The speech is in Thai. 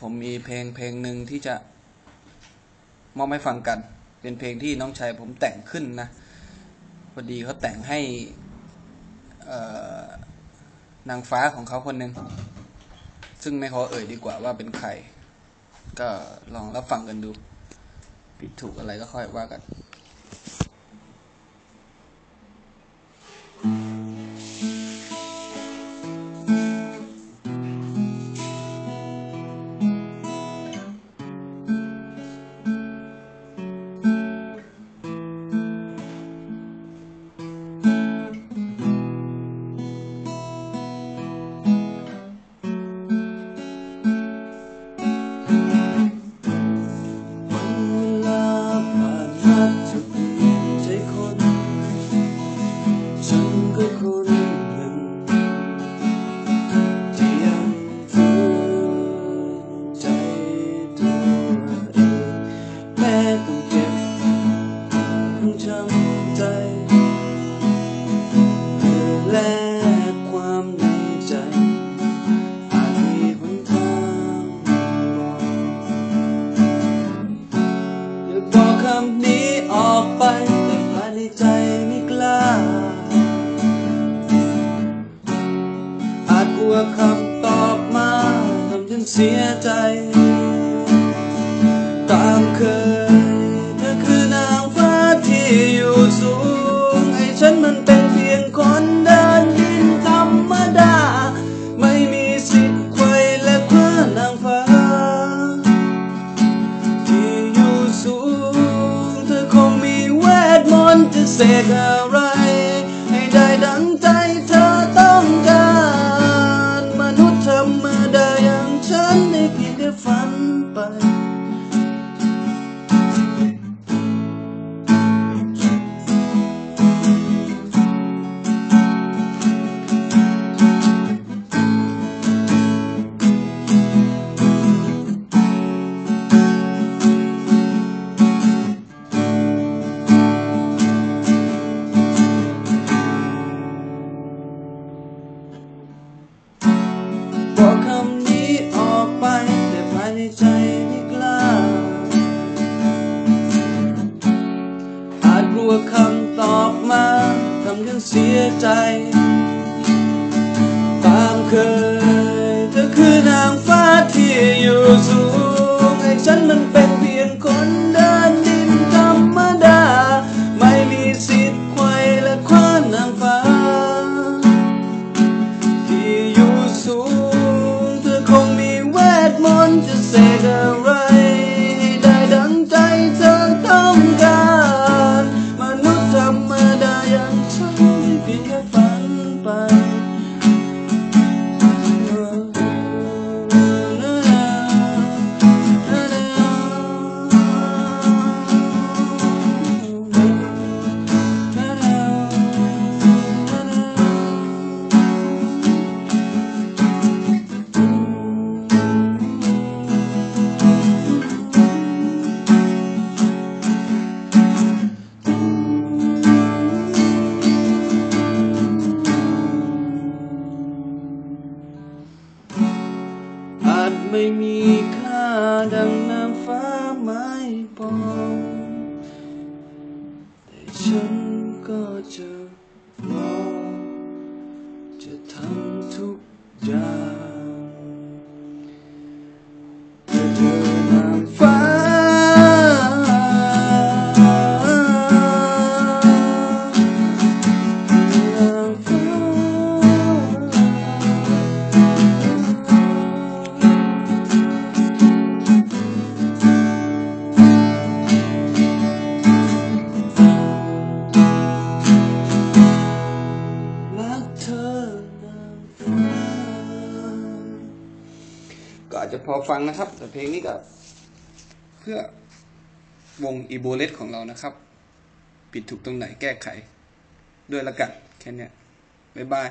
ผมมีเพลงเพลงหนึ่งที่จะมอบให้ฟังกัน เป็นเพลงที่น้องชายผมแต่งขึ้นนะพอดีเขาแต่งให้นางฟ้าของเขาคนหนึ่งซึ่งไม่ขอเอ่ยดีกว่าว่าเป็นใคร ก็ลองรับฟังกันดู ผิดถูกอะไรก็ค่อยว่ากัน แลกความในใจ อาจมีหนทางบอกอย่าบอกคำนี้ออกไป แต่ภายในใจไม่กล้า อาจกลัวคำตอบมาทำฉันเสียใจ ตามเคย น ทำฉันเสียใจ ตามเคยเธอคือนางฟ้าที่อยู่สูงให้ฉันมันเป็นเพียงคนเดินดินธรรมดา ไม่มีสิทธิ์ไขว้และคว้านางฟ้า ที่อยู่สูง เธอคงมีเวทมนต์จะเสก ไม่มีค่าดังน้ำฟ้าไม้ปองแต่ฉันก็จะ อาจจะพอฟังนะครับ แต่เพลงนี้ก็เพื่อวงอีโบเลสของเรานะครับผิดถูกตรงไหนแก้ไข ด้วยละกันแค่นี้บ๊ายบาย